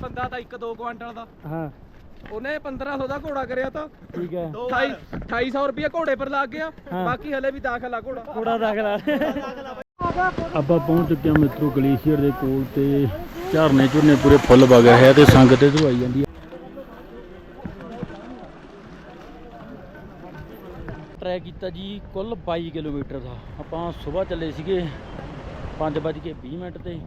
ਬੰਦਾ ਤਾਂ 1-2 ਕੁਆਂਟਲ ਦਾ। ਹਾਂ। ਉਹਨੇ 1500 ਦਾ ਘੋੜਾ ਕਰਿਆ ਤਾਂ। ਠੀਕ ਹੈ। 28 2800 ਰੁਪਏ ਘੋੜੇ ਪਰ ਲੱਗ ਗਿਆ। ਬਾਕੀ ਹਲੇ ਵੀ ਦਾਖਲ ਆ ਘੋੜਾ ਥੋੜਾ ਦਾਖਲਾ ਆਪਾਂ ਪਹੁੰਚ ਚੁੱਕੇ ਹਾਂ ਮਿੱਤਰੋ ਗਲੇਸ਼ੀਅਰ ਦੇ ਕੋਲ ਤੇ ਝਰਨੇ ਝੁਰਨੇ ਪੂਰੇ ਫੁੱਲ ਵਗ ਰਹੇ ਆ ਤੇ ਸੰਗਤ ਇਧਰੋਂ ਆਈ ਜਾਂਦੀ ਹੈ ਟਰੈਕ ਕੀਤਾ ਜੀ ਕੁੱਲ 22 ਕਿਲੋਮੀਟਰ ਦਾ। ਆਪਾਂ ਸਵੇਰ ਚੱਲੇ ਸੀਗੇ 5:20 ਮਿੰਟ ਤੇ।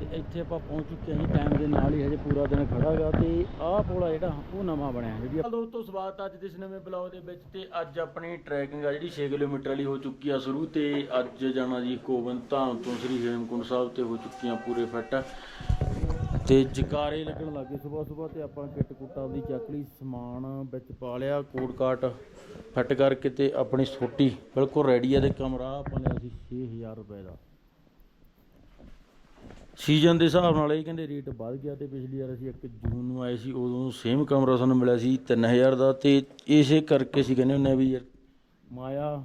ਤੇ ਇੱਥੇ ਆਪਾਂ ਪਹੁੰਚ ਚੁੱਕੇ ਹਾਂ ਟਾਈਮ ਦੇ ਨਾਲ ਹੀ ਹਜੇ ਪੂਰਾ ਦਿਨ ਖੜਾ ਗਾ ਤੇ ਆਹ ਪੋਲਾ ਜਿਹੜਾ, ਉਹ ਨਵਾਂ ਬਣਿਆ ਜਿਹੜੀ ਦੋਸਤੋ, ਸਵਾਗਤ ਅੱਜ ਦੇ ਇਸ ਨਵੇਂ ਬਲੌਗ ਦੇ ਵਿੱਚ ਤੇ ਅੱਜ ਆਪਣੀ ਟਰੈਕਿੰਗ ਆ ਜਿਹੜੀ 6 ਕਿਲੋਮੀਟਰ ਵਾਲੀ ਹੋ ਚੁੱਕੀ ਆ ਸ਼ੁਰੂ ਤੇ ਅੱਜ ਜਾਣਾ ਜੀ ਗੋਬਿੰਦ ਧਾਮ ਤੋਂ ਸ੍ਰੀ ਹੇਮਕੁੰਟ ਸਾਹਿਬ ਤੇ ਹੋ ਚੁੱਕੀਆਂ ਪੂਰੇ ਫਿੱਟ। ਤੇ ਜਕਾਰੇ ਲੱਗਣ ਲੱਗੇ ਸਵੇਰ ਸਵੇਰ ਤੇ ਆਪਾਂ ਕਿੱਟ ਕੁੱਟਾ ਦੀ ਚੱਕ ਲਈ, ਸਮਾਨ ਵਿੱਚ ਪਾ ਲਿਆ ਕੋਟ ਕਾਟ ਫਿੱਟ ਕਰਕੇ ਤੇ ਆਪਣੀ ਛੋਟੀ ਬਿਲਕੁਲ ਰੈਡੀ ਆ ਤੇ ਕਮਰਾ ਆਪਾਂ ਲਿਆ ਸੀ 6000 ਰੁਪਏ ਦਾ। ਸੀਜ਼ਨ ਦੇ ਹਿਸਾਬ ਨਾਲ ਇਹ ਕਹਿੰਦੇ ਰੇਟ ਵੱਧ ਗਿਆ ਤੇ ਪਿਛਲੀ ਵਾਰ ਅਸੀਂ 1 ਜੂਨ ਨੂੰ ਆਏ ਸੀ, ਉਦੋਂ ਸੇਮ ਕਮਰਾ ਸਾਨੂੰ ਮਿਲਿਆ ਸੀ 3000 ਦਾ ਤੇ ਇਸੇ ਕਰਕੇ ਅਸੀਂ ਕਹਿੰਦੇ ਹੁੰਦੇ ਆ ਵੀ ਯਾਰ ਮਾਇਆ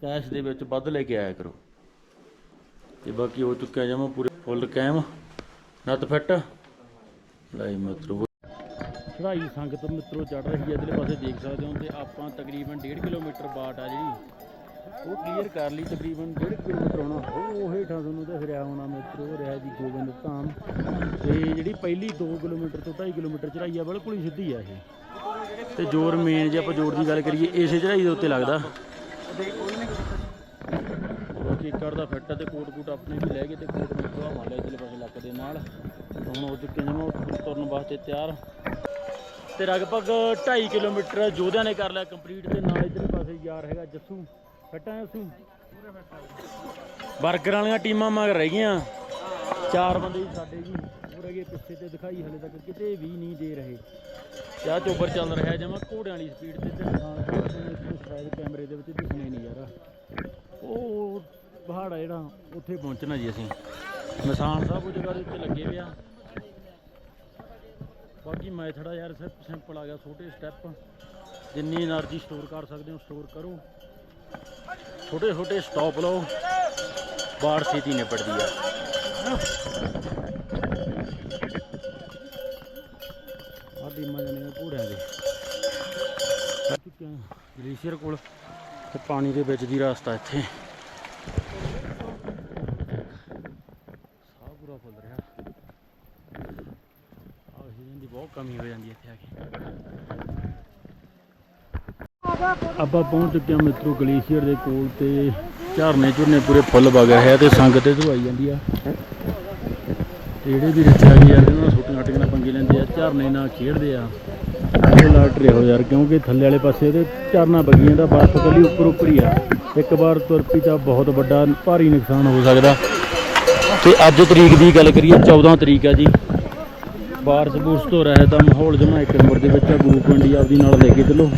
ਕੈਸ਼ ਦੇ ਵਿੱਚ ਵੱਧ ਲੈ ਕੇ ਆਇਆ ਕਰੋ। ਤੇ ਬਾਕੀ ਹੋ ਚੁੱਕਿਆ ਜਮਾ ਪੂਰੇ ਫੁੱਲ ਕੈਮ ਨੱਤ ਫਿੱਟ। ਲਈ ਮਿੱਤਰੋ ਚੜਾਈ ਸੰਗਤ ਮਿੱਤਰੋ ਚੜ ਰਹੀ ਹੈ, ਇਧਰਲੇ ਪਾਸੇ ਦੇਖ ਸਕਦੇ ਹੋ ਤੇ ਆਪਾਂ ਤਕਰੀਬਨ 1.5 ਕਿਲੋਮੀਟਰ ਬਾਟ ਆ ਜਿਹੜੀ। ਉਹ ਕਲੀਅਰ ਕਰ ਲਈ ਤਕਰੀਬਨ 1.5 ਕਿਲੋਮੀਟਰ ਹੋਣਾ ਉਹ ਹੇਠਾਂ ਤੁਹਾਨੂੰ ਦਿਖ ਰਿਹਾ ਹੋਣਾ ਮਿੱਤਰੋ ਰਿਹਾ ਜੀ ਗੋਬਿੰਦ ਧਾਮ। ਤੇ ਜਿਹੜੀ ਪਹਿਲੀ 2 ਕਿਲੋਮੀਟਰ ਤੋਂ 2.5 ਕਿਲੋਮੀਟਰ ਚੜਾਈ ਆ, ਬਿਲਕੁਲ ਹੀ ਸਿੱਧੀ ਆ ਇਹ। ਤੇ ਜੋਰ ਮੇਨ ਜੇ ਆਪਾਂ ਜੋਰ ਦੀ ਗੱਲ ਕਰੀਏ, ਇਸੇ ਚੜਾਈ ਦੇ ਉੱਤੇ ਲੱਗਦਾ। ਬਾਕੀ ਕਰਦਾ ਫਿੱਟ ਆ ਤੇ ਕੋਟ ਕੋਟ ਆਪਣੇ ਵੀ ਲੈ ਗਏ ਤੇ ਕੋਟ ਨੂੰ ਥੋੜਾ ਮਾਰ ਲਿਆ ਪਾਸੇ ਲੱਕ ਦੇ ਨਾਲ। ਹੁਣ ਉਹ ਚੁੱਕੇ ਨੇ ਤੁਰਨ ਵਾਸਤੇ ਤਿਆਰ। ਤੇ ਲਗਭਗ 2.5 ਕਿਲੋਮੀਟਰ ਜੋਧਿਆਂ ਨੇ ਕਰ ਲਿਆ ਕੰਪਲੀਟ ਤੇ ਨਾਲ ਇਧਰਲੇ ਪਾਸੇ ਯਾਰ ਹੈਗਾ ਜੱਸੂ। ਫਿੱਟ ਅਸੀਂ। ਉਸੂ ਬਰਗਰ ਵਾਲੀਆਂ ਟੀਮਾਂ ਮਗਰ ਰਹਿ ਗਈਆਂ। ਚਾਰ ਬੰਦੇ ਹੀ ਸਾਡੇ ਜੀ। ਪੂਰੇ ਗਏ ਪਿੱਛੇ ਤੇ ਦਿਖਾਈ ਹਲੇ ਤੱਕ ਕਿਤੇ ਵੀ ਨਹੀਂ ਦੇ ਰਹੇ। ਚਾਹ ਚੋਬਰ ਚੱਲ ਰਿਹਾ ਜਮਾ ਘੋੜਿਆਂ ਵਾਲੀ ਸਪੀਡ ਤੇ ਤੇ ਸ਼ਾਇਦ ਕੈਮਰੇ ਦੇ ਵਿੱਚ ਦਿਖਣੇ ਨਹੀਂ ਯਾਰ। ਉਹ ਪਹਾੜ ਆ ਜਿਹੜਾ ਉੱਥੇ ਪਹੁੰਚਣਾ ਜੀ ਅਸੀਂ। ਨਿਸ਼ਾਨ ਸਾਹਿਬ ਉਹ ਜਗ੍ਹਾ ਦੇ ਉੱਤੇ ਲੱਗੇ ਪਿਆ ਬਾਕੀ ਮੈਂ ਥੜਾ ਯਾਰ ਸਿਰਫ ਸਿੰਪਲ ਆ ਗਿਆ ਛੋਟੇ ਸਟੈਪ ਜਿੰਨੀ એનર્ਜੀ ਸਟੋਰ ਕਰ ਸਕਦੇ ਹੋ ਸਟੋਰ ਕਰੋ। ਛੋਟੇ ਛੋਟੇ ਸਟਾਪ ਲਓ। ਬਾੜ ਛੇਤੀ ਨਿਪਟਦੀ ਆ। ਆ ਟੀਮਾਂ ਜਾਨੀਆਂ ਘੋੜਿਆਂ ਦੇ। ਗਲੇਸ਼ੀਅਰ ਕੋਲ ਤੇ ਪਾਣੀ ਦੇ ਵਿੱਚ ਦੀ ਰਸਤਾ ਇੱਥੇ। ਸਾਹ ਪੂਰਾ ਫੁੱਲ ਰਿਹਾ। ਆਕਸੀਜਨ ਦੀ ਬਹੁਤ ਕਮੀ ਹੋ ਜਾਂਦੀ ਇੱਥੇ ਆ ਕੇ। ਆਪਾਂ ਪਹੁੰਚ ਚੁੱਕੇ ਹਾਂ ਮਿੱਤਰੋ ਗਲੇਸ਼ੀਅਰ ਦੇ ਕੋਲ ਤੇ ਝਰਨੇ ਝੁਰਨੇ ਪੂਰੇ ਫੁੱਲ ਵਗ ਰਹੇ ਆ ਤੇ ਸੰਗਤ ਇਧਰੋਂ ਆਈ ਜਾਂਦੀ ਆ। ਤੇ ਜਿਹੜੇ ਵੀ ਰਿਸ਼ਤੇ ਆ ਗਏ ਯਾਰ ਇਹਨਾਂ ਨਾਲ ਛੋਟੀਆਂ ਛੋਟੀਆਂ ਨਾਲ ਪੰਗੇ ਲੈਂਦੇ ਆ, ਝਰਨੇ ਨਾਲ ਖੇਡਦੇ ਆ। ਇਹ ਲਾਟ ਰਹੋ ਯਾਰ, ਕਿਉਂਕਿ ਥੱਲੇ ਵਾਲੇ ਪਾਸੇ ਤੇ ਝਰਨਾ ਬਗੀ ਜਾਂਦਾ ਬਰਫ਼ ਕੱਲੀ ਉੱਪਰ ਉੱਪਰ ਹੀ ਆ। ਇੱਕ ਵਾਰ ਤੁਰ ਪਈ ਤਾਂ ਬਹੁਤ ਵੱਡਾ ਭਾਰੀ ਨੁਕਸਾਨ ਹੋ ਸਕਦਾ। ਤੇ ਅੱਜ ਤਰੀਕ ਦੀ ਗੱਲ ਕਰੀਏ 14 ਤਰੀਕ ਆ ਜੀ। ਬਾਰਿਸ਼ ਬੂਰਸ਼ ਤੋਂ ਰਹਿ ਤਾਂ ਮਾਹੌਲ ਜਮਾ ਇੱਕ ਨੰਬਰ ਦੇ ਵਿੱਚ ਆ, ਗੁਰੂ ਪਿੰਡੀ ਆਪਦੀ ਨਾਲ ਲੈ ਕੇ ਚੱਲੋ।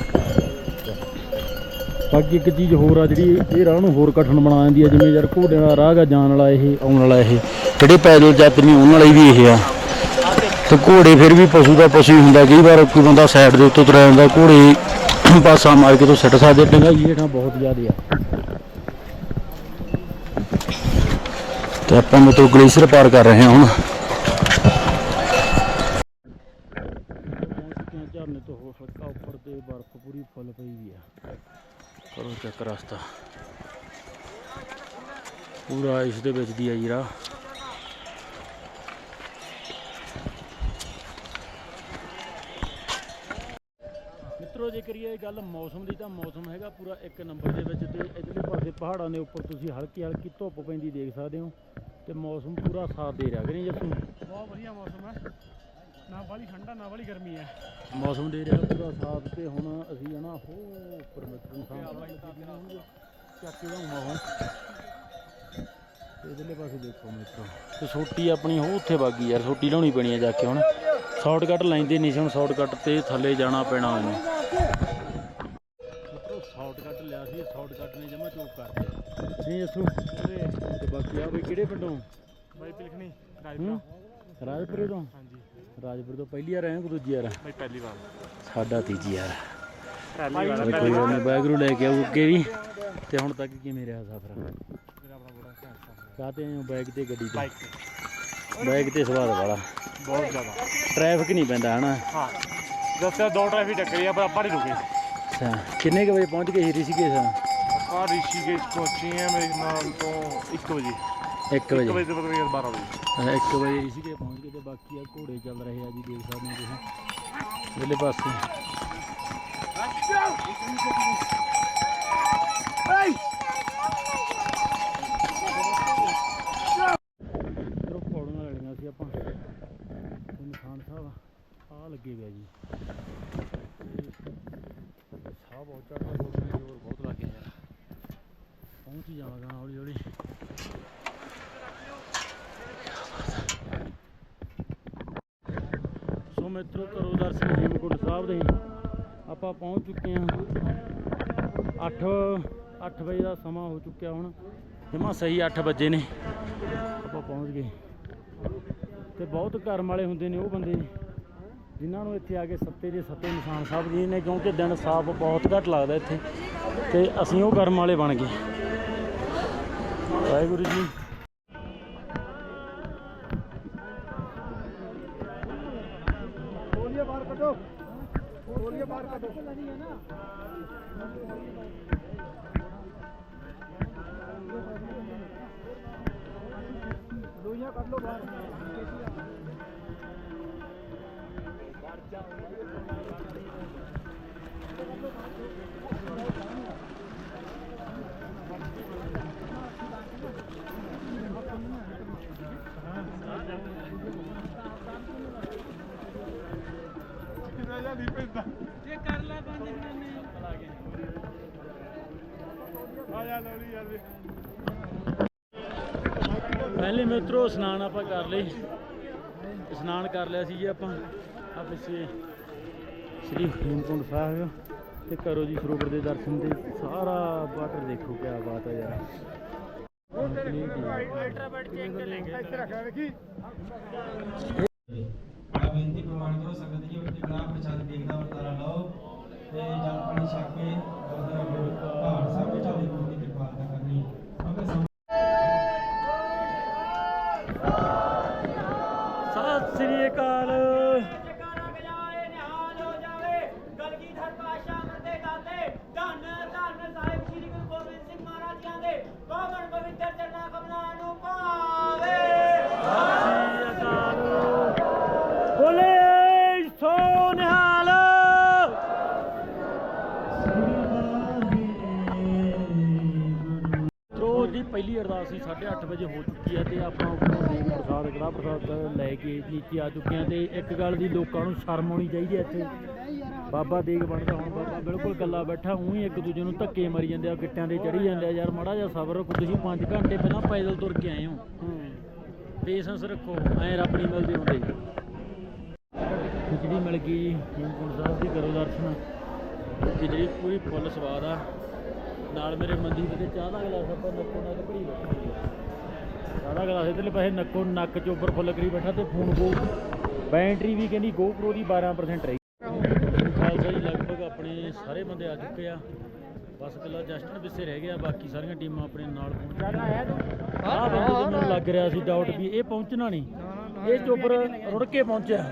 ਬਾਕੀ ਇੱਕ ਚੀਜ਼ ਹੋਰ ਆ ਜਿਹੜੀ, ਇਹ ਰਾਹ ਨੂੰ ਹੋਰ ਕਠਿਨ ਬਣਾ ਦਿੰਦੀ ਆ, ਜਿਵੇਂ ਯਾਰ ਘੋੜਿਆਂ ਦਾ ਰਾਹ ਗਾ ਜਾਣ ਵਾਲਾ ਇਹ, ਆਉਣ ਵਾਲਾ ਇਹ। ਜਿਹੜੇ ਪੈਦਲ ਯਾਤਰੀ ਉਹਨਾਂ ਲਈ ਵੀ ਇਹ ਆ। ਤੇ ਘੋੜੇ ਫਿਰ ਵੀ ਪਸ਼ੂ ਦਾ ਪਸ਼ੂ ਹੀ ਹੁੰਦਾ, ਕਈ ਵਾਰ ਕੋਈ ਬੰਦਾ ਸਾਈਡ ਦੇ ਉੱਤੇ ਤੁਰਿਆ ਜਾਂਦਾ, ਘੋੜੇ ਪਾਸਾ ਮਾਰ ਕੇ ਤੋਂ ਸਿੱਟ ਸਕਦੇ ਡੰਗਾਈ ਹੇਠਾਂ ਬਹੁਤ ਜ਼ਿਆਦਾ ਆ। ਤੇ ਆਪਾਂ ਮਤਲਬ ਗਲੇਸ਼ੀਅਰ ਪਾਰ ਕਰ ਰਹੇ ਹਾਂ ਹੁਣ। ਚੱਕ ਰਸਤਾ। ਪੂਰਾ ਇਸ ਦੇ ਵਿੱਚ ਦੀ ਆ ਜੀ ਰਾਹ ਮਿੱਤਰੋ ਜੇ ਕਰੀਏ ਗੱਲ ਮੌਸਮ ਦੀ ਤਾਂ ਮੌਸਮ ਹੈਗਾ ਪੂਰਾ ਇੱਕ ਨੰਬਰ ਦੇ ਵਿੱਚ ਤੇ ਇਧਰਲੇ ਪਾਸੇ ਪਹਾੜਾਂ ਦੇ ਉੱਪਰ ਤੁਸੀਂ ਹਲਕੀ ਹਲਕੀ ਧੁੱਪ ਪੈਂਦੀ ਦੇਖ ਸਕਦੇ ਹੋ ਤੇ ਮੌਸਮ ਪੂਰਾ ਸਾਥ ਦੇ ਰਿਹਾ ਕਿ ਨਹੀਂ ਜੱਸੂ? ਬਹੁਤ ਵਧੀਆ ਮੌਸਮ ਹੈ। ਨਾ ਬਾਲੀ ਠੰਡਾ ਨਾ ਬਾਲੀ ਗਰਮੀ ਹੈ। ਮੌਸਮ ਦੇ ਰਿਹਾ ਪੂਰਾ ਸਾਥ ਤੇ ਹੁਣ ਅਸੀਂ ਜਾਣਾ ਹੋ ਉੱਪਰ ਮਿੱਤਰ ਸਾਹਿਬ ਚੱਕ ਹੁਣ ਤੇ ਇਧਰਲੇ ਪਾਸੇ ਦੇਖੋ ਮਿੱਤਰੋ। ਤੇ ਛੋਟੀ ਆਪਣੀ ਹੋ ਉੱਥੇ ਬਾਗੀ ਯਾਰ ਛੋਟੀ ਲਾਉਣੀ ਪੈਣੀ ਆ ਜਾ ਕੇ ਹੁਣ। ਸ਼ਾਰਟਕਟ ਲੈਂਦੇ ਨਹੀਂ ਸੀ ਹੁਣ ਸ਼ਾਰਟਕਟ ਤੇ ਥੱਲੇ ਜਾਣਾ ਪੈਣਾ ਮੈਨੂੰ ਮਿੱਤਰੋ ਸ਼ਾਰਟਕਟ ਲਿਆ ਸੀ ਸ਼ਾਰਟਕਟ ਨੇ ਜਮਾ ਚੋਕ ਕਰ ਦਿੱਤਾ। ਨਹੀਂ ਅਸੂ ਤੇ ਬਾਕੀ ਆ ਬਈ ਕਿਹੜੇ ਪਿੰਡੋਂ? ਬਾਈ ਪਿਲਖਣੀ ਹੂੰ? ਰਾਜਪੁਰੇ ਤੋਂ? ਹਾਂਜੀ। ਰਾਜਪੁਰ ਤੋਂ ਪਹਿਲੀ ਵਾਰ ਆਏ ਕਿ ਦੂਜੀ ਵਾਰ? ਬਾਈ ਪਹਿਲੀ ਵਾਰ। ਸਾਡਾ ਤੀਜੀ ਵਾਰ। ਪਹਿਲੀ ਚਲ ਕੋਈ ਗੱਲ ਨਹੀਂ ਬੈਗਰੂ ਲੈ ਕੇ ਆਉ ਅੱਗੇ ਵੀ। ਤੇ ਹੁਣ ਤੱਕ ਕਿਵੇਂ ਰਿਹਾ ਸਫ਼ਰ? ਮੇਰਾ ਆਪਣਾ ਬੜਾ ਘੈਂਟ ਸਫ਼ਰ ਕਾਤੇ ਆਏ ਹੋ ਬੈਗ ਤੇ ਗੱਡੀ ਤੇ? ਬਾਈਕ ਤੇ। ਬਾਈਕ ਤੇ ਸਵਾਦ ਵਾਲਾ। ਬਹੁਤ ਜ਼ਿਆਦਾ। ਟ੍ਰੈਫਿਕ ਨਹੀਂ ਪੈਂਦਾ ਹਨਾ? ਹਾਂ। ਦੱਸਿਆ ਦੋ ਟ੍ਰੈਫਿਕ ਟੱਕਰੀ ਆ ਪਰ ਆਪਾਂ ਨਹੀਂ ਰੁਕੇ। ਅੱਛਾ ਕਿੰਨੇ ਕੁ ਵਜੇ ਪਹੁੰਚ ਗਏ ਸੀ ਰਿਸ਼ੀਕੇਸ਼? ਆਪਾਂ ਰਿਸ਼ੀਕੇਸ਼ ਪਹੁੰਚੇ ਆ ਮੇਰੇ ਨਾਮ ਤੋਂ 1 ਵਜੇ। 1 1 ਵਜੇ। ਵਜੇ ਤੋਂ ਬਾਅਦ 12 ਵਜੇ। 1 ਵਜੇ ਰਿਸ਼ੀਕੇਸ਼ ਪਹੁੰਚ ਗਏ ਤੇ ਬਾਕੀ ਆ ਘੋੜੇ ਚੱਲ ਰਹੇ ਆ ਜੀ ਦੇਖ ਸਕਦੇ ਹੋ ਤੁਸੀਂ। ਇਹਲੇ ਪਾਸੇ। ਇਧਰੋਂ ਪੌੜੀਆਂ ਲੈਣੀਆਂ ਸੀ ਆਪਾਂ। ਤੇ ਨਿਸ਼ਾਨ ਸਾਹਿਬ ਆ ਲੱਗੇ ਪਿਆ ਜੀ। ਤੇ ਸਾਹ ਬਹੁਤ ਚੜਦਾ ਬੋਲਣ ਜ਼ੋਰ ਬਹੁਤ ਲੱਗ ਗਿਆ ਯਾਰ। ਪਹੁੰਚ ਹੀ ਜਾਵਾਂਗਾ ਹੌਲੀ ਹੌਲੀ ਸੋ ਮਿੱਤਰੋ ਕਰੋ ਦਰਸ਼ਨ ਹੇਮਕੁੰਟ ਸਾਹਿਬ ਦੇ ਆਪਾਂ ਪਹੁੰਚ ਚੁੱਕੇ ਹਾਂ। 8 8 ਵਜੇ ਦਾ ਸਮਾਂ ਹੋ ਚੁੱਕਿਆ ਹੁਣ। ਜਮਾ ਸਹੀ 8 ਵਜੇ ਨੇ। ਆਪਾਂ ਪਹੁੰਚ ਗਏ। ਤੇ ਬਹੁਤ ਕਰਮ ਵਾਲੇ ਹੁੰਦੇ ਨੇ ਉਹ ਬੰਦੇ। ਜਿਨ੍ਹਾਂ ਨੂੰ ਇੱਥੇ ਆ ਕੇ ਸੱਤੇ ਦੇ ਸੱਤੇ ਨਿਸ਼ਾਨ ਸਾਹਿਬ ਜੀ ਨੇ, ਕਿਉਂਕਿ ਦਿਨ ਸਾਫ਼ ਬਹੁਤ ਘੱਟ ਲੱਗਦਾ ਇੱਥੇ। ਤੇ ਅਸੀਂ ਉਹ ਕਰਮ ਵਾਲੇ ਬਣ ਗਏ। ਵਾਹਿਗੁਰੂ ਜੀ। दो तोलिए पार कर दो। लोहिया कर लो बाहर। ਪਹਿਲੇ ਮਿੱਤਰੋ, ਇਸ਼ਨਾਨ ਆਪਾਂ ਕਰ ਲਈ ਇਸ਼ਨਾਨ ਕਰ ਲਿਆ ਸੀ ਜੀ ਆਪਾਂ। ਆ ਪਿੱਛੇ ਸ੍ਰੀ ਹੇਮਕੁੰਟ ਸਾਹਿਬ ਤੇ ਕਰੋ ਜੀ ਸਰੋਵਰ ਦੇ ਦਰਸ਼ਨ ਤੇ ਸਾਰਾ ਵਾਟਰ ਦੇਖੋ, ਕਿਆ ਬਾਤ ਹੈ ਯਾਰ। ਬੜਾ ਬੇਨਤੀ ਪ੍ਰਵਾਨ ਕਰੋ, ਸੰਗਤ ਜੀ ਉੱਤੇ ਕੜਾ ਪ੍ਰਸ਼ਾਦ ਦੇਖਦਾ, ਵਰਤਾਰਾ ਲਓ। ਤੇ ਜਲ ਪਾਣੀ ਛਕ ਕੇ ਗੁਰਦੁਆਰਾ ਪਹਾੜ ਸਾਹਿਬ ਵਿੱਚ ਆਲੇ presente. ਅਸੀਂ ਅਰਦਾਸ ਸੀ 8:30 ਵਜੇ ਹੋ ਚੁੱਕੀ ਹੈ ਤੇ ਆਪਾਂ ਉੱਪਰੋਂ ਪ੍ਰਸਾਦ ਕੜਾ ਪ੍ਰਸਾਦ ਲੈ ਕੇ ਨੀਚੇ ਆ ਚੁੱਕੇ ਹਾਂ ਤੇ ਇੱਕ ਗੱਲ ਦੀ ਲੋਕਾਂ ਨੂੰ ਸ਼ਰਮ ਆਉਣੀ ਚਾਹੀਦੀ ਹੈ ਇੱਥੇ। ਬਾਬਾ ਦੇਗ ਬਣਦਾ ਹੁਣ ਬਾਬਾ ਬਿਲਕੁਲ ਗੱਲਾ ਬੈਠਾ ਉਹੀ ਇੱਕ ਦੂਜੇ ਨੂੰ ਧੱਕੇ ਮਾਰੀ ਜਾਂਦੇ ਆ, ਗਿੱਟਿਆਂ ਦੇ ਚੜੀ ਜਾਂਦੇ ਆ, ਯਾਰ ਮਾੜਾ ਜਿਹਾ ਸਬਰ ਰੱਖੋ, ਤੁਸੀਂ 5 ਘੰਟੇ ਪਹਿਲਾਂ ਪੈਦਲ ਤੁਰ ਕੇ ਆਏ ਹੋ। ਪੇਸ਼ੈਂਸ ਰੱਖੋ, ਐ ਰੱਬ ਨਹੀਂ ਮਿਲਦੇ ਹੁੰਦੇ। ਖਿਚੜੀ ਮਿਲ ਗਈ ਜੀ ਹੇਮਕੁੰਟ ਸਾਹਿਬ ਦੀ ਕਰੋ ਦਰਸ਼ਨ। ਖਿਚੜੀ ਪੂਰੀ ਫੁੱਲ ਸਵਾਦ ਆ। ਨਾਲ ਮੇਰੇ ਮਨਦੀਪ ਦੇ ਚਾਹ ਦਾ ਗਲਾਸ ਆਪਾਂ ਨੱਕੋ ਨੱਕ ਭਰੀ ਬੈਠੇ ਚਾਹ ਦਾ ਗਲਾਸ ਇਧਰਲੇ ਪਾਸੇ ਨੱਕੋ ਨੱਕ ਚ ਉੱਪਰ ਫੁੱਲ ਕਰੀ ਬੈਠਾ ਤੇ ਫੋਨ ਕੋ ਬੈਟਰੀ ਵੀ ਕਹਿੰਦੀ GoPro ਦੀ 12% ਰਹੀ। ਖਾਲਸਾ ਜੀ ਲਗਭਗ ਆਪਣੇ ਸਾਰੇ ਬੰਦੇ ਆ ਚੁੱਕੇ ਆ। ਬਸ ਇਕੱਲਾ ਜਸਟਨ ਪਿੱਛੇ ਰਹਿ ਗਿਆ ਬਾਕੀ ਸਾਰੀਆਂ ਟੀਮਾਂ ਆਪਣੇ ਨਾਲ ਪਹੁੰਚ ਗਈਆਂ ਆਹ ਬੰਦੇ ਮੈਨੂੰ ਲੱਗ ਰਿਹਾ ਸੀ ਡਾਊਟ ਵੀ ਇਹ ਪਹੁੰਚਣਾ ਨਹੀਂ। ਇਹ ਚੋਬਰ ਰੁੜ ਕੇ ਪਹੁੰਚਿਆ।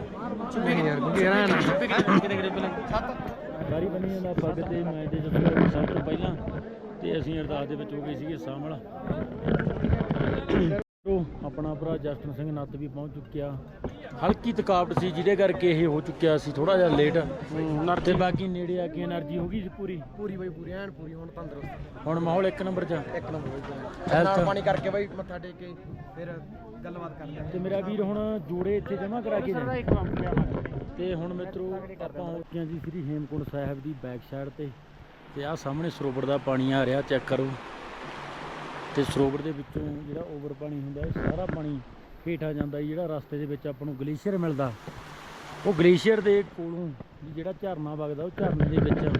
ਬਾਰੀ ਬਣੀ ਜਾਂਦਾ ਪੱਗ ਤੇ ਮੈਚ ਦੇ ਜਦੋਂ ਸਭ ਪਹਿਲਾਂ ਤੇ ਅਸੀਂ ਅਰਦਾਸ ਦੇ ਵਿੱਚ ਹੋ ਗਏ ਸੀਗੇ ਸ਼ਾਮਲ ਆਪਣਾ ਭਰਾ ਜਸਟਨ ਸਿੰਘ ਨੱਤ ਵੀ ਪਹੁੰਚ ਚੁੱਕਿਆ। ਹਲਕੀ ਥਕਾਵਟ ਸੀ ਜਿਹਦੇ ਕਰਕੇ ਇਹ ਹੋ ਚੁੱਕਿਆ ਸੀ ਥੋੜਾ ਜਿਹਾ ਲੇਟ ਤੇ ਬਾਕੀ ਨੇੜੇ ਆ ਕੇ એનર્ਜੀ ਹੋ ਗਈ ਸੀ ਪੂਰੀ? ਪੂਰੀ ਬਈ ਪੂਰੀ ਐਨ ਪੂਰੀ ਹੁਣ ਤੰਦਰੁਸਤ। ਹੁਣ ਮਾਹੌਲ ਇੱਕ ਨੰਬਰ 'ਚ ਇੱਕ ਨੰਬਰ ਹੈਲਥ ਪਾਣੀ ਕਰਕੇ ਬਈ ਮੱਥਾ ਟੇਕ ਕੇ ਫਿਰ ਗੱਲਬਾਤ ਕਰਦੇ ਤੇ ਮੇਰਾ ਵੀਰ ਹੁਣ ਜੋੜੇ ਇੱਥੇ ਜਮਾ ਕਰਾ ਕੇ ਜਾਣਾ ਇੱਕ ਕੰਮ ਪਿਆ ਤੇ ਹੁਣ ਮਿੱਤਰੋ, ਆਪਾਂ ਹੋ ਗਏ ਜੀ ਸ੍ਰੀ ਹੇਮਕੁੰਟ ਸਾਹਿਬ ਦੀ ਬੈਕ ਸਾਈਡ ਤੇ ਤੇ ਆਹ ਸਾਹਮਣੇ ਸਰੋਵਰ ਦਾ ਪਾਣੀ ਆ ਰਿਹਾ, ਚੈੱਕ ਕਰੋ। ਤੇ ਸਰੋਵਰ ਦੇ ਵਿੱਚੋਂ ਜਿਹੜਾ ਓਵਰ ਪਾਣੀ ਹੁੰਦਾ ਉਹ ਸਾਰਾ ਪਾਣੀ ਹੇਠਾਂ ਜਾਂਦਾ ਜਿਹੜਾ ਰਸਤੇ ਦੇ ਵਿੱਚ ਆਪਾਂ ਨੂੰ ਗਲੇਸ਼ੀਅਰ ਮਿਲਦਾ। ਉਹ ਗਲੇਸ਼ੀਅਰ ਦੇ ਕੋਲੋਂ ਜਿਹੜਾ ਝਰਨਾ ਵਗਦਾ, ਉਹ ਝਰਨੇ ਦੇ ਵਿੱਚ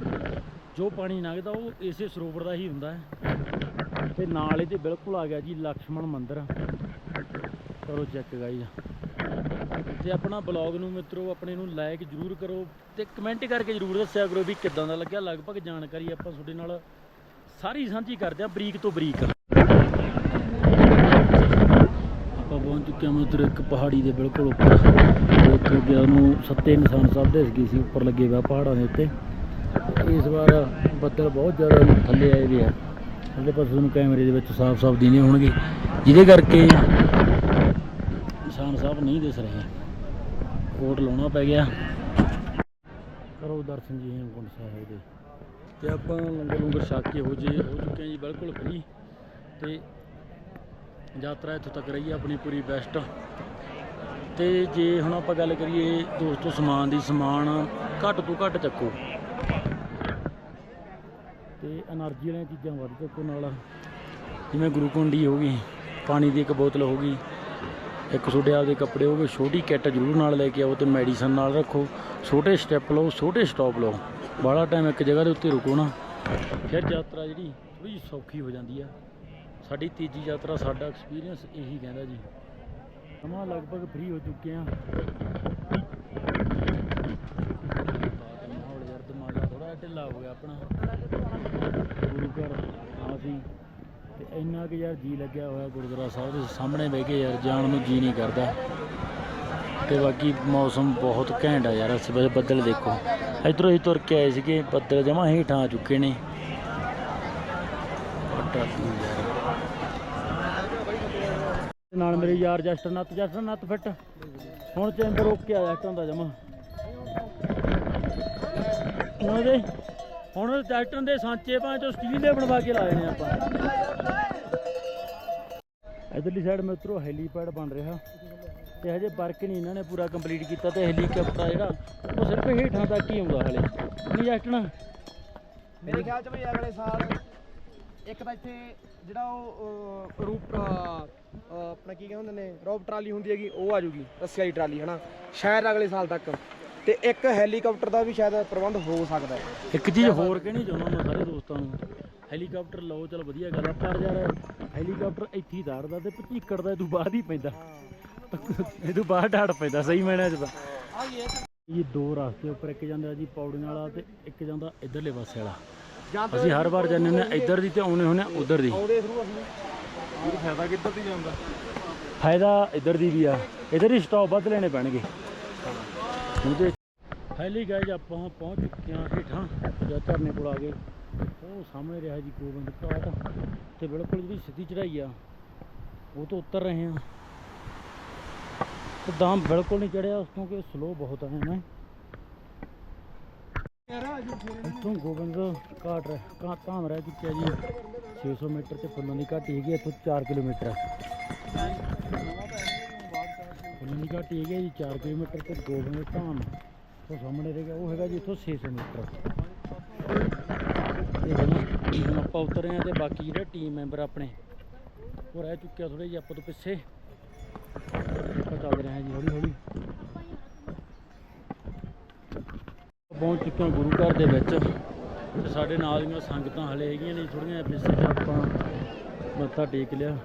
ਜੋ ਪਾਣੀ ਲੰਘਦਾ, ਉਹ ਇਸੇ ਸਰੋਵਰ ਦਾ ਹੀ ਹੁੰਦਾ ਹੈ। ਤੇ ਨਾਲ ਇਹਦੇ ਬਿਲਕੁਲ ਆ ਗਿਆ ਜੀ ਲਕਸ਼ਮਣ ਮੰਦਿਰ। ਕਰੋ ਚੈੱਕ ਗਾਈਜ਼ ਤੇ ਆਪਣਾ ਬਲੌਗ ਨੂੰ ਮਿੱਤਰੋ ਆਪਣੇ ਨੂੰ ਲਾਈਕ ਜਰੂਰ ਕਰੋ ਤੇ ਕਮੈਂਟ ਕਰਕੇ ਜਰੂਰ ਦੱਸਿਆ ਕਰੋ ਵੀ ਕਿੱਦਾਂ ਦਾ ਲੱਗਿਆ। ਲਗਭਗ ਜਾਣਕਾਰੀ ਆਪਾਂ ਤੁਹਾਡੇ ਨਾਲ ਸਾਰੀ ਸਾਂਝੀ ਕਰਦੇ ਆ ਬਰੀਕ ਤੋਂ ਬਰੀਕ। ਆਪਾਂ ਪਹੁੰਚ ਚੁੱਕੇ ਹਾਂ ਮਿੱਤਰ ਇੱਕ ਪਹਾੜੀ ਦੇ ਬਿਲਕੁਲ ਉੱਪਰ। ਤੇ ਉੱਥੇ ਗਿਆ ਨੂੰ ਸੱਤੇ ਨਿਸ਼ਾਨ ਸਾਹਿਬ ਦੇ ਗਏ ਸੀ, ਉੱਪਰ ਲੱਗੇ ਹੋਇਆ ਪਹਾੜਾਂ ਦੇ ਉੱਤੇ। ਇਸ ਵਾਰ ਬੱਦਲ ਬਹੁਤ ਜ਼ਿਆਦਾ ਥੱਲੇ ਆਏ ਵੇ ਆ। ਥੱਲੇ ਪਾਸੇ ਤੁਹਾਨੂੰ ਕੈਮਰੇ ਦੇ ਵਿੱਚ ਸਾਫ਼-ਸਾਫ਼ ਦਿਨੇ ਹੋਣਗੇ। ਜਿਹਦੇ ਕਰਕੇ ਸਾਹਿਬ ਨਹੀਂ ਦਿਸ ਰਹੇ। ਕੋਟ ਲਾਉਣਾ ਪੈ ਗਿਆ। ਕਰੋ ਦਰਸ਼ਨ ਜੀ ਹੇਮਕੁੰਟ ਸਾਹਿਬ ਦੇ। ਤੇ ਆਪਾਂ ਲੰਗਰ ਲੰਗਰ ਛਕ ਕੇ ਹੋ ਜੇ, ਹੋ ਚੁੱਕੇ ਹਾਂ ਜੀ ਬਿਲਕੁਲ ਫਰੀ ਤੇ ਯਾਤਰਾ ਇੱਥੋਂ ਤੱਕ ਰਹੀ ਹੈ ਆਪਣੀ ਪੂਰੀ ਬੈਸਟ ਤੇ ਜੇ ਹੁਣ ਆਪਾਂ ਗੱਲ ਕਰੀਏ ਦੋਸਤੋ ਸਮਾਨ ਦੀ, ਸਮਾਨ ਘੱਟ ਤੋਂ ਘੱਟ ਚੱਕੋ। ਤੇ એનર્ਜੀ ਵਾਲੀਆਂ ਚੀਜ਼ਾਂ ਵੱਧ ਚੱਕੋ ਨਾਲ। ਜਿਵੇਂ ਗੁਰੂ ਕੁੰਡੀ ਹੋ ਗਈ, ਪਾਣੀ ਦੀ ਇੱਕ ਬੋਤਲ ਹੋ ਗਈ। ਇੱਕ ਤੁਹਾਡੇ ਆਪਦੇ ਕੱਪੜੇ ਹੋ ਗਏ ਛੋਟੀ ਕਿੱਟ ਜ਼ਰੂਰ ਨਾਲ ਲੈ ਕੇ ਆਓ ਤੇ ਮੈਡੀਸਨ ਨਾਲ ਰੱਖੋ। ਛੋਟੇ ਸਟੈਪ ਲਓ, ਛੋਟੇ ਸਟਾਪ ਲਓ। ਬਾਹਲਾ ਟਾਈਮ ਇੱਕ ਜਗ੍ਹਾ ਦੇ ਉੱਤੇ ਰੁਕੋ ਨਾ। ਫਿਰ ਯਾਤਰਾ ਜਿਹੜੀ ਥੋੜੀ ਜਿਹੀ ਸੌਖੀ ਹੋ ਜਾਂਦੀ ਆ। ਸਾਡੀ ਤੀਜੀ ਯਾਤਰਾ, ਸਾਡਾ ਐਕਸਪੀਰੀਅੰਸ ਇਹੀ ਕਹਿੰਦਾ ਜੀ। ਸਮਾਂ ਲਗਭਗ ਫ੍ਰੀ ਹੋ ਚੁੱਕੇ ਆ ਮਾਹੌਲ ਯਾਰ, ਦਿਮਾਗਾ ਥੋੜਾ ਢਿੱਲਾ ਹੋ ਗਿਆ ਆਪਣਾ। ਗੁਰੂ ਘਰ ਆ ਸੀ ਤੇ ਇੰਨਾ ਕਿ ਯਾਰ ਜੀ ਲੱਗਿਆ ਹੋਇਆ ਗੁਰਦੁਆਰਾ ਸਾਹਿਬ ਦੇ ਸਾਹਮਣੇ ਬਹਿ ਕੇ ਯਾਰ ਜਾਣ ਨੂੰ ਜੀ ਨਹੀਂ ਕਰਦਾ। ਤੇ ਬਾਕੀ ਮੌਸਮ ਬਹੁਤ ਘੈਂਟ ਆ ਯਾਰ, ਇਸ ਵੇਲੇ ਬੱਦਲ ਦੇਖੋ। ਇਧਰੋਂ ਹੀ ਤੁਰ ਕੇ ਆਏ ਸੀਗੇ, ਬੱਦਲ ਜਮਾ ਹੇਠਾਂ ਆ ਚੁੱਕੇ ਨੇ। ਯਾਰ। ਨਾਲ ਮੇਰੇ ਯਾਰ ਜਸਟਰ ਨੱਤ ਜਸਟਰ ਨੱਤ ਫਿੱਟ। ਹੁਣ ਚੈਂਬਰ ਰੋਕ ਕੇ ਆਇਆ ਜਸਟਰ ਦਾ ਜਮਾ। ਹੁਣ ਦੇ ਹੁਣ ਜਸਟਰ ਦੇ ਸਾਂਚੇ ਭਾਂ ਚੋਂ ਸਟੀਲ ਦੇ ਬਣਵਾ ਕੇ ਲਾਏ ਨੇ ਆਪਾਂ। ਇਧਰਲੀ ਸਾਈਡ ਮਿੱਤਰੋ ਹੈਲੀਪੈਡ ਬਣ ਰਿਹਾ। ਤੇ ਹਜੇ ਵਰਕ ਨਹੀਂ ਇਹਨਾਂ ਨੇ ਪੂਰਾ ਕੰਪਲੀਟ ਕੀਤਾ ਤੇ ਹੈਲੀਕਾਪਟਰ ਆ ਜਿਹੜਾ, ਉਹ ਸਿਰਫ ਹੇਠਾਂ ਤੱਕ ਹੀ ਆਉਂਦਾ ਹਲੇ। ਨਹੀਂ ਜਸਟਣਾ ਮੇਰੇ ਖਿਆਲ ਚ ਵੀ ਅਗਲੇ ਸਾਲ ਇੱਕ ਤਾਂ ਇੱਥੇ ਜਿਹੜਾ ਉਹ ਰੂਪ ਆਪਣਾ ਕੀ ਕਹਿੰਦੇ ਹੁੰਦੇ ਨੇ, ਰੋਪ ਟਰਾਲੀ ਹੁੰਦੀ ਹੈਗੀ, ਉਹ ਆ ਜੂਗੀ, ਰੱਸੀ ਵਾਲੀ ਟਰਾਲੀ, ਹਨਾ? ਸ਼ਾਇਦ ਅਗਲੇ ਸਾਲ ਤੱਕ। ਤੇ ਇੱਕ ਹੈਲੀਕਾਪਟਰ ਦਾ ਵੀ ਸ਼ਾਇਦ ਪ੍ਰਬੰਧ ਹੋ ਸਕਦਾ ਹੈ। ਇੱਕ ਚੀਜ਼ ਹੋਰ ਕਹਿਣੀ ਚਾਹੁੰਦਾ ਮੈਂ ਸਾਰੇ ਦੋਸਤਾਂ ਨੂੰ। ਹੈਲੀਕਾਪਟਰ ਲਓ ਚਲ ਵਧੀਆ ਗੱਲ ਆ ਪਰ ਯਾਰ ਹੈਲੀਕਾਪਟਰ ਇੱਥੇ ਹੀ ਦੜਦਾ ਤੇ ਭਚੀਕੜ ਦਾ ਇਹ ਤੋਂ ਬਾਅਦ ਹੀ ਪੈਂਦਾ। ਇਹ ਤੋਂ ਬਾਅਦ ਡਾੜ ਪੈਂਦਾ ਸਹੀ ਮੈਨਾਂ ਚ ਤਾਂ। ਇਹ ਦੋ ਰਸਤੇ ਉੱਪਰ ਇੱਕ ਜਾਂਦਾ ਜੀ ਪੌੜੀਆਂ ਵਾਲਾ ਤੇ ਇੱਕ ਜਾਂਦਾ ਇਧਰਲੇ ਪਾਸੇ ਵਾਲਾ। ਅਸੀਂ ਹਰ ਵਾਰ ਜਾਂਦੇ ਹੁੰਦੇ ਹਾਂ ਇੱਧਰ ਦੀ ਤੇ ਆਉਨੇ ਹੁੰਦੇ ਉਧਰ ਦੀ। ਆਉਂਦੇ ਥਰੂ ਅਸੀਂ। ਇਹ ਫਾਇਦਾ ਕਿੱਧਰ ਦੀ ਜਾਂਦਾ? ਫਾਇਦਾ ਇੱਧਰ ਦੀ ਵੀ ਆ। ਇੱਧਰ ਹੀ ਸਟਾਪ ਵੱਧ ਲੈਣੇ ਪੈਣਗੇ। ਉਹਦੇ ਫੈਲੀ ਗਏ ਆਪਾਂ ਪਹੁੰਚ ਚੁੱਕੇ ਹਾਂ ਹੇਠਾਂ ਜਾਂ ਝਰਨੇ ਕੋਲ ਆ ਗਏ। ਉਹ ਸਾਹਮਣੇ ਰਿਹਾ ਜੀ ਗੋਬਿੰਦ ਘਾਟ, ਤੇ ਬਿਲਕੁਲ ਜਿਹੜੀ ਸਿੱਧੀ ਚੜਾਈ ਆ, ਉਹ ਤੋਂ ਉਤਰ ਰਹੇ ਹਾਂ। ਤੇ ਦਾਮ ਬਿਲਕੁਲ ਨਹੀਂ ਚੜਿਆ ਉਸ ਤੋਂ ਕਿ ਸਲੋ ਬਹੁਤ ਹੈ ਨਾ ਇੱਥੋਂ ਗੋਬਿੰਦ ਘਾਟ ਰਹਿ- ਘਾ- ਧਾਮ ਰਹਿ ਚੁੱਕਿਆ ਜੀ। 600 ਮੀਟਰ ਤੇ ਫੁੱਲਾਂ ਦੀ ਘਾਟੀ ਹੈਗੀ, ਇੱਥੋਂ 4 ਕਿਲੋਮੀਟਰ। ਫੁੱਲਾਂ ਦੀ ਘਾਟੀ ਹੈਗੀ ਹੈ ਜੀ 4 ਕਿਲੋਮੀਟਰ ਤੇ ਗੋਬਿੰਦ ਧਾਮ। ਉਹ ਸਾਹਮਣੇ ਰਹਿ ਗਿਆ ਉਹ ਹੈਗਾ ਜੀ ਇੱਥੋਂ 600 ਮੀਟਰ। ਤੇ ਹੁਣ ਹੁਣ ਆਪਾਂ ਉਤਰ ਰਹੇ ਹਾਂ ਤੇ ਬਾਕੀ ਜਿਹੜੇ ਟੀਮ ਮੈਂਬਰ ਆਪਣੇ ਉਹ ਰਹਿ ਚੁੱਕਿਆ ਥੋੜੇ ਜਿਹੇ ਆਪਾਂ ਤੋਂ ਪਿੱਛੇ। ਆਪਾਂ ਚੱਲ ਰਹੇ ਜੀ। ਹੌਲੀ ਹੌਲੀ। ਪਹੁੰਚ ਚੁੱਕੇ ਗੁਰੂ ਘਰ ਦੇ ਵਿੱਚ। ਤੇ ਸਾਡੇ ਨਾਲ ਦੀਆਂ ਸੰਗਤਾਂ ਹਲੇ ਹੈਗੀਆਂ ਨੇ ਥੋੜੀਆਂ ਪਿੱਛੇ ਆਪਾਂ ਮੱਥਾ ਟੇਕ ਲਿਆ।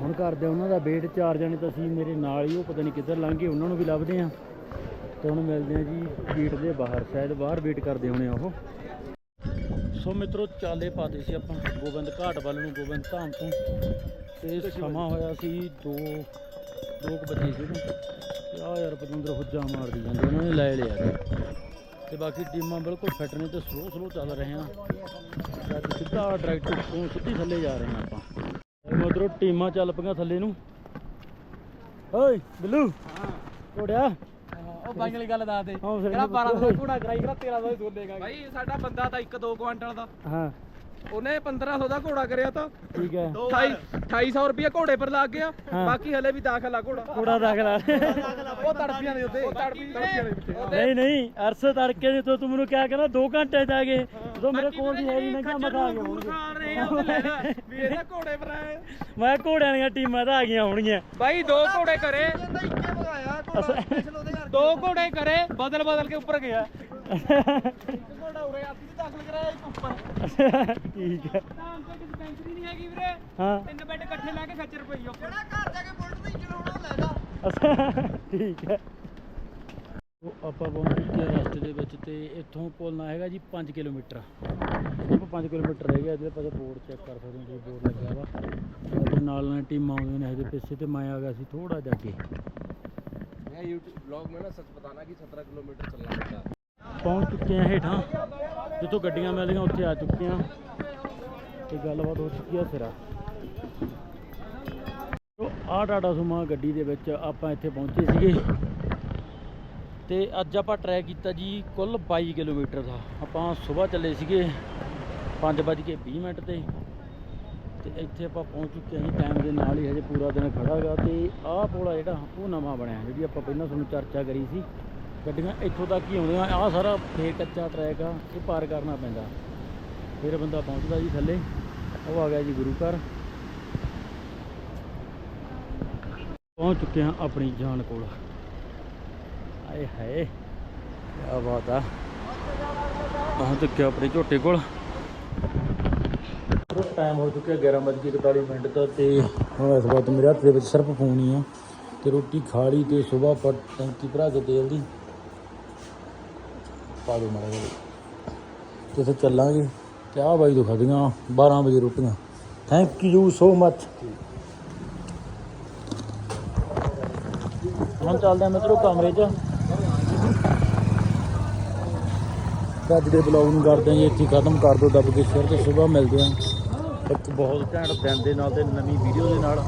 ਹੁਣ ਕਰਦੇ ਆ ਉਹਨਾਂ ਦਾ ਵੇਟ ਚਾਰ ਜਣੇ ਤਾਂ ਅਸੀਂ ਮੇਰੇ ਨਾਲ ਹੀ ਉਹ ਪਤਾ ਨਹੀਂ ਕਿੱਧਰ ਲੰਘ ਗਏ ਉਹਨਾਂ ਨੂੰ ਵੀ ਲੱਭਦੇ ਆ ਤੇ ਹੁਣ ਮਿਲਦੇ ਆ ਜੀ ਗੇਟ ਦੇ ਬਾਹਰ ਸ਼ਾਇਦ ਬਾਹਰ ਵੇਟ ਕਰਦੇ ਹੋਣੇ ਆ ਉਹ। ਸੋ ਮਿੱਤਰੋ ਚਾਲੇ ਪਾਤੇ ਸੀ ਆਪਾਂ ਗੋਬਿੰਦ ਘਾਟ ਵੱਲ ਨੂੰ ਗੋਬਿੰਦ ਧਾਮ ਤੋਂ। ਤੇ ਸਮਾਂ ਹੋਇਆ ਸੀ 2 2 ਵਜੇ ਸੀ ਆ ਯਾਰ ਪਤੰਦਰ ਹੁੱਜਾ ਮਾਰਦੀ ਜਾਂਦੇ ਉਹਨਾਂ ਨੇ ਲੈ ਲਿਆ। ਤੇ ਬਾਕੀ ਟੀਮਾਂ ਬਿਲਕੁਲ ਫਿੱਟ ਨੇ ਤੇ ਸਲੋ ਸਲੋ ਚੱਲ ਰਹੇ ਆ। ਅੱਜ ਸਿੱਧਾ ਡਾਇਰੈਕਟ ਤੋਂ ਸਿੱਧੀ ਥੱਲੇ ਜਾ ਰਹੇ ਆ ਆਪਾਂ। ਮਗਰੋਂ ਟੀਮਾਂ ਚੱਲ ਪਈਆਂ ਥੱਲੇ ਨੂੰ। ਓਏ ਬਿੱਲੂ। ਘੋੜਿਆ। ਉਹ ਬਾਈ ਵਾਲੀ ਗੱਲ ਦੱਸ ਦੇ। ਕਿਹੜਾ ਇਹਨੂੰ 1200 ਦਾ ਪੁੱਛੋ। ਘੋੜਾ ਕਰਾਈ ਕਿਹੜਾ 1300 ਦਾ ਸੋਲੇਗਾ ਬਾਈ ਸਾਡਾ ਬੰਦਾ ਤਾਂ 1-2 ਕੁਆਂਟਲ ਦਾ। ਹਾਂ। ਉਹਨੇ 1500 ਦਾ ਘੋੜਾ ਕਰਿਆ ਤਾਂ। ਠੀਕ ਹੈ। 28 2800 ਰੁਪਏ ਘੋੜੇ ਪਰ ਲੱਗ ਗਿਆ। ਬਾਕੀ ਹਲੇ ਵੀ ਦਾਖਲ ਆ ਘੋੜਾ। ਘੋੜਾ ਦਾਖਲਾ ਉਹ ਤੜਪੀਆਂ ਦੇ ਉੱਤੇ ਤੜਪੀਆਂ ਦੇ ਵਿੱਚ ਨਹੀਂ ਨਹੀਂ ਅਰਸ ਤੜਕੇ ਨੇ ਤੂੰ ਮੈਨੂੰ ਕਿਹਾ ਕਹਿੰਦਾ 2 ਘੰਟੇ ਚ ਆ ਗਏ। ਜਦੋਂ ਮੇਰੇ ਕੋਲ ਦੀ ਹੈ ਨਹੀਂ ਮੈਂ ਕਿਹਾ ਮੈਂ ਤਾਂ ਆ ਗਿਆ ਵੀ ਇਹਦਾ ਘੋੜੇ ਪਰ ਆਏ। ਮੈਂ ਘੋੜਿਆਂ ਦੀਆਂ ਟੀਮਾਂ ਤਾਂ ਆ ਗਈਆਂ ਹੋਣਗੀਆਂ। ਬਾਈ ਦੋ ਘੋੜੇ ਕਰੇ। ਦੋ ਘੋੜੇ ਕਰੇ ਬਦਲ ਬਦਲ ਕੇ ਉੱਪਰ ਗਿਆ। ਘੋੜਾ ਉਰੇ ਆਤੀ ਦੀ ਦਾਖਲ ਕਰਾਇਆ ਇੱਕ ਉੱਪਰ ਠੀਕ ਹੈ ਨਾਮ ਤੇ ਡਿਸਪੈਂਸਰੀ ਨਹੀਂ ਹੈਗੀ ਵੀਰੇ ਹਾਂ ਤਿੰਨ ਬੈੱਡ ਇਕੱਠੇ ਲਾ ਕੇ ਖੱਚਰ ਪਈ ਉਹ ਅੱਛਾ, ਠੀਕ ਹੈ ਉਹ ਆਪਾਂ ਪਹੁੰਚ ਚੁੱਕੇ ਹਾਂ ਰਸਤੇ ਦੇ ਵਿੱਚ ਤੇ ਇੱਥੋਂ ਪੁੱਲਣਾ ਹੈਗਾ ਜੀ 5 ਕਿਲੋਮੀਟਰ ਸਿਰਫ 5 ਕਿਲੋਮੀਟਰ ਰਹਿ ਗਿਆ ਇਹਦੇ ਪਾਸੇ ਬੋਰਡ ਚੈੱਕ ਕਰ ਸਕਦੇ ਹੋ ਤੁਸੀਂ ਬੋਰਡ ਲੱਗਿਆ ਵਾ ਤੇ ਨਾਲ ਨਾਲ ਟੀਮਾਂ ਆਉਂਦੀਆਂ ਨੇ ਹਜੇ ਪਿੱਛੇ ਤੇ ਮੈਂ ਆ ਗਿਆ ਸੀ ਥੋੜਾ ਜਿਹਾ ਅੱਗੇ मैं यूट्यूब ब्लॉग में ना सच बताना कि सत्रह किलोमीटर चलना पड़ता है ਪਹੁੰਚ ਚੁੱਕੇ ਹਾਂ ਹੇਠਾਂ। ਜਿੱਥੋਂ ਗੱਡੀਆਂ ਮਿਲਦੀਆਂ, ਉੱਥੇ ਆ ਚੁੱਕੇ ਹਾਂ ਤੇ ਗੱਲਬਾਤ ਹੋ ਚੁੱਕੀ ਆ ਸਿਰਾ। ਆ ਟਾਟਾ ਸੁਮਾ ਗੱਡੀ ਦੇ ਵਿੱਚ ਆਪਾਂ ਇੱਥੇ ਪਹੁੰਚੇ ਸੀਗੇ। ਤੇ ਅੱਜ ਆਪਾਂ ਟਰੈਕ ਕੀਤਾ ਜੀ ਕੁੱਲ 22 ਕਿਲੋਮੀਟਰ ਦਾ। ਆਪਾਂ ਸਵੇਰ ਚੱਲੇ ਸੀਗੇ 5:20 ਮਿੰਟ ਤੇ। ਤੇ ਇੱਥੇ ਆਪਾਂ ਪਹੁੰਚ ਚੁੱਕੇ ਹਾਂ ਟਾਈਮ ਦੇ ਨਾਲ ਹੀ ਹਜੇ ਪੂਰਾ ਦਿਨ ਖੜਾ ਹੈਗਾ ਤੇ ਆਹ ਪੋਲਾ ਜਿਹੜਾ, ਉਹ ਨਵਾਂ ਬਣਿਆ, ਜਿਹੜੀ ਆਪਾਂ ਪਹਿਲਾਂ ਤੁਹਾਨੂੰ ਚਰਚਾ ਕਰੀ ਸੀ। ਗੱਡੀਆਂ ਇੱਥੋਂ ਤੱਕ ਹੀ ਆਉਂਦੀਆਂ। ਆਹ ਸਾਰਾ ਫੇਰ ਕੱਚਾ ਟਰੈਕ ਆ, ਇਹ ਪਾਰ ਕਰਨਾ ਪੈਂਦਾ। ਫਿਰ ਬੰਦਾ ਪਹੁੰਚਦਾ ਜੀ ਥੱਲੇ। ਉਹ ਆ ਗਿਆ ਜੀ ਗੁਰੂ ਘਰ। ਪਹੁੰਚ ਚੁੱਕੇ ਹਾਂ ਆਪਣੀ ਜਾਨ ਕੋਲ। ਆਏ ਹਾਏ ਕੀ ਬਾਤ ਆ। ਪਹੁੰਚ ਚੁੱਕੇ ਹਾਂ ਝੋਟੇ ਕੋਲ। ਟਾਈਮ ਹੋ ਚੁੱਕਿਆ 11:41 ਮਿੰਟ ਦਾ ਤੇ ਹੁਣ ਇਸ ਵਕਤ ਮੇਰੇ ਹੱਥ ਦੇ ਵਿੱਚ ਸਿਰਫ ਫੋਨ ਹੀ ਆ ਤੇ ਰੋਟੀ ਖਾ ਲਈ ਤੇ ਸਵੇਰ ਪਰ ਟੈਂਕੀ ਭਰਾ ਕੇ ਤੇਲ ਦੀ। ਪਾ ਦਿਓ ਮਾੜਾ ਜਿਹਾ। ਤੇ ਫਿਰ ਚੱਲਾਂਗੇ। ਤੇ ਆਹ ਬਾਈ ਤੋਂ ਖਾਧੀਆਂ 12 ਵਜੇ ਰੋਟੀਆਂ। ਥੈਂਕ ਯੂ ਸੋ ਮੱਚ ਹੁਣ ਚੱਲਦੇ ਆ ਮਿੱਤਰੋ ਕਮਰੇ 'ਚ। ਅੱਜ ਦੇ ਬਲੌਗ ਨੂੰ ਕਰਦੇ ਹਾਂ ਇੱਥੇ ਖਤਮ ਕਰ ਦਿਓ ਦੱਬ ਕੇ ਸ਼ੇਅਰ ਤੇ ਸਵੇਰ ਮਿਲਦੇ ਹਾਂ। ਇੱਕ ਬਹੁਤ ਘੈਂਟ ਦਿਨ ਦੇ ਨਾਲ ਤੇ ਨਵੀਂ ਵੀਡੀਓ ਦੇ ਨਾਲ।